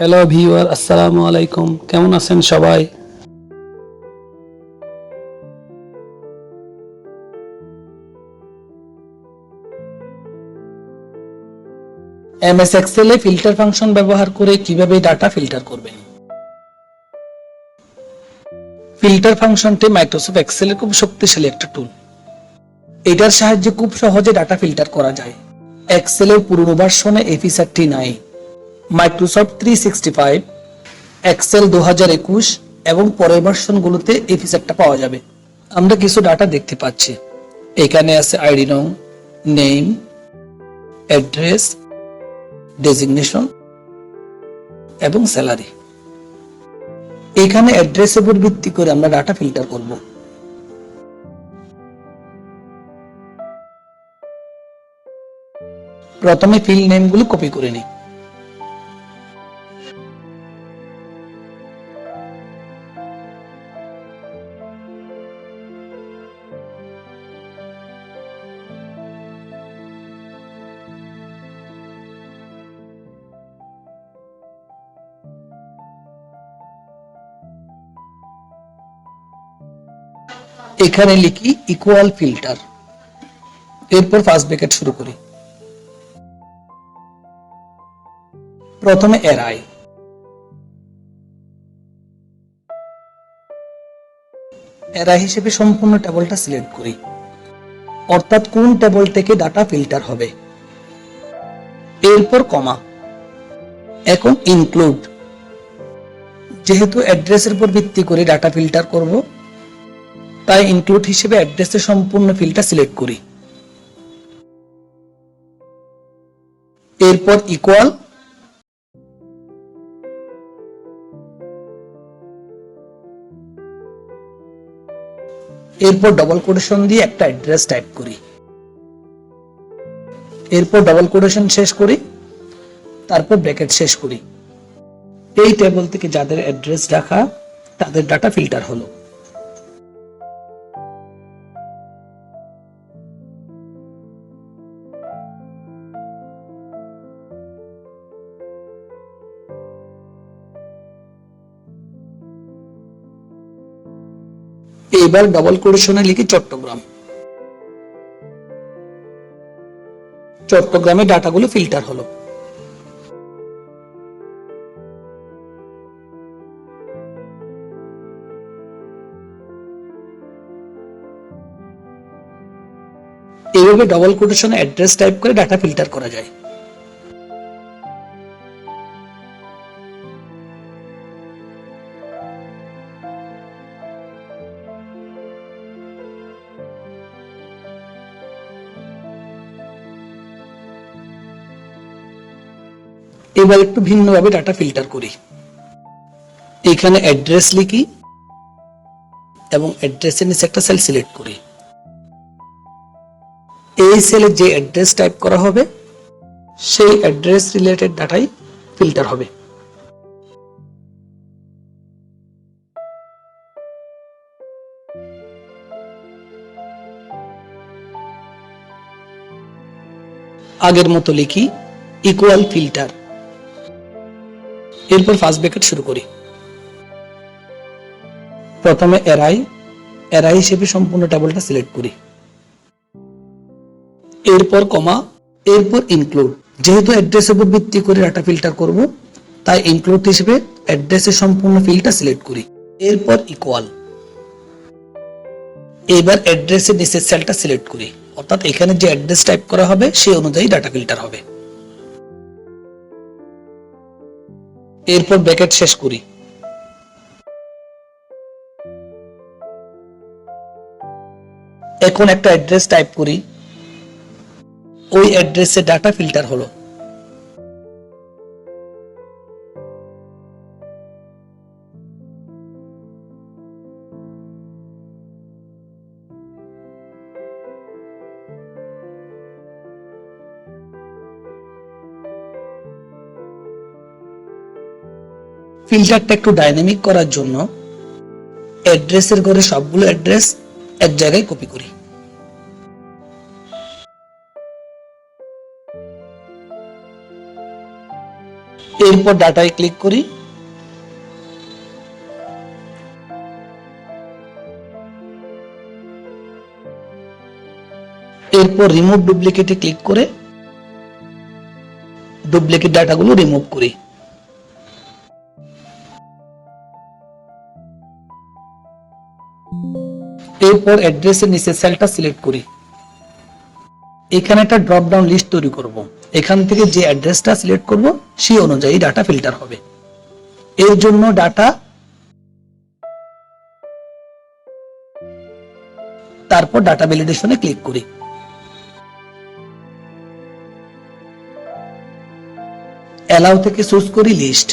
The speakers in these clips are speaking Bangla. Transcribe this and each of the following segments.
হ্যালো ভিউয়ার আসসালামু আলাইকুম কেমন আছেন সবাই? এমএস এক্সেল ফিল্টার ফাংশন ব্যবহার করে কীভাবে ডাটা ফিল্টার করবেন? ফিল্টার ফাংশনটি মাইক্রোসফট এক্সেল এর খুব শক্তিশালী একটা টুল এটার সাহায্যে খুব সহজে ডাটা ফিল্টার করা যায়। এক্সেল এর পুরনো ভার্সনে এই ফিচারটি নাই। Microsoft three sixty five Excel দু হাজার একুশ এবং পরের ভার্সনগুলোতে এই ফিচারটা পাওয়া যাবে। আমরা কিছু ডাটা দেখতে পাচ্ছি। এখানে আছে আইডি নং নেম অ্যাড্রেস ডেজিগনেশন এবং স্যালারি এখানে অ্যাড্রেসের উপর ভিত্তি করে আমরা ডাটা ফিল্টার করব। প্রথমে ফিল নেমগুলো কপি করে নিই। এখানে লিখি ইকুয়াল ফিল্টার এরপর ফার্স্ট ব্র্যাকেট শুরু করি। প্রথমে এরআই এরআই হিসেবে সম্পূর্ণ টেবলটা সিলেক্ট করি। অর্থাৎ কোন টেবল থেকে ডাটা ফিল্টার হবে। এরপর কমা এখন ইনক্লুড যেহেতু অ্যাড্রেসের উপর ভিত্তি করে ডাটা ফিল্টার করব তাই ইনক্লুড হিসেবে অ্যাড্রেসের সম্পূর্ণ ফিল্ডটা সিলেক্ট করি। এরপর ইকুয়াল এরপর ডবল কোটেশন দিয়ে একটা অ্যাড্রেস টাইপ করি। এরপর ডবল কোটেশন শেষ করি। তারপর ব্র্যাকেট শেষ করি। এই টেবল থেকে যাদের অ্যাড্রেস রাখা, তাদের ডাটা ফিল্টার হলো। এবার ডবল কোটেশনে লিখি চট্টগ্রাম। চট্টগ্রামে ডাটাগুলো ফিল্টার হলো। এইভাবে ডবল কোটেশনে অ্যাড্রেস টাইপ করে ডাটা ফিল্টার করা যায়। এবার একটু ভিন্নভাবে ডাটা ফিল্টার করি। এখানে অ্যাড্রেস লিখি এবং অ্যাড্রেসের নিচে একটা সেল সিলেক্ট করি। এই সেলে যে অ্যাড্রেস টাইপ করা হবে, সেই অ্যাড্রেস রিলেটেড ডাটাই ফিল্টার হবে। আগের মতো লিখি ইকুয়াল ফিল্টার এরপর ফার্স্ট ব্র্যাকেট শুরু করি। প্রথমে এরাই এরাই হিসেবে সম্পূর্ণ টেবলটা সিলেক্ট করি। এরপর কমা এরপর ইনক্লুড যেহেতু অ্যাড্রেসের উপর ভিত্তি করে ডাটা ফিল্টার করব, তাই ইনক্লুড হিসেবে অ্যাড্রেসের সম্পূর্ণ ফিল্ডটা সিলেক্ট করি। এরপর ইকুয়াল এবার অ্যাড্রেসের নিচের সেলটা সিলেক্ট করি। অর্থাৎ এখানে যে অ্যাড্রেস টাইপ করা হবে, সেই অনুযায়ী ডাটা ফিল্টার হবে। এরপর ব্যাকেট শেষ করি। এখন একটা অ্যাড্রেস টাইপ করি। ওই অ্যাড্রেসে ডাটা ফিল্টার হলো। ফিল্টারটা একটু ডাইনামিক করার জন্য অ্যাড্রেসের ঘরে সবগুলো অ্যাড্রেস এক জায়গায় কপি করি। এরপর ডাটায় ক্লিক করি। এরপর রিমুভ ডুপ্লিকেটে ক্লিক করে ডুপ্লিকেট ডাটাগুলো রিমুভ করি। এরপর অ্যাড্রেসের নিচে সেলটা সিলেক্ট করি। এখানে একটা ড্রপ ডাউন লিস্ট তৈরি করব। এখান থেকে যে অ্যাড্রেসটা সিলেক্ট করব, সেই অনুযায়ী ডাটা ফিল্টার হবে। এর জন্য ডাটা তারপর ডাটা ভ্যালিডেশনে ক্লিক করি। অ্যালাউ থেকে চুজ করি লিস্ট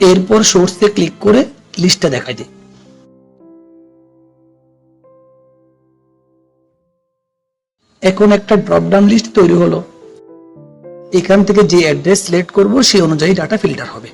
এরপর সোর্সে ক্লিক করে লিস্টটা দেখা যায় এখন একটা ড্রপডাউন লিস্ট তৈরি হলো। এখান থেকে যে অ্যাড্রেস সিলেক্ট করব, সেই অনুযায়ী ডাটা ফিল্টার হবে।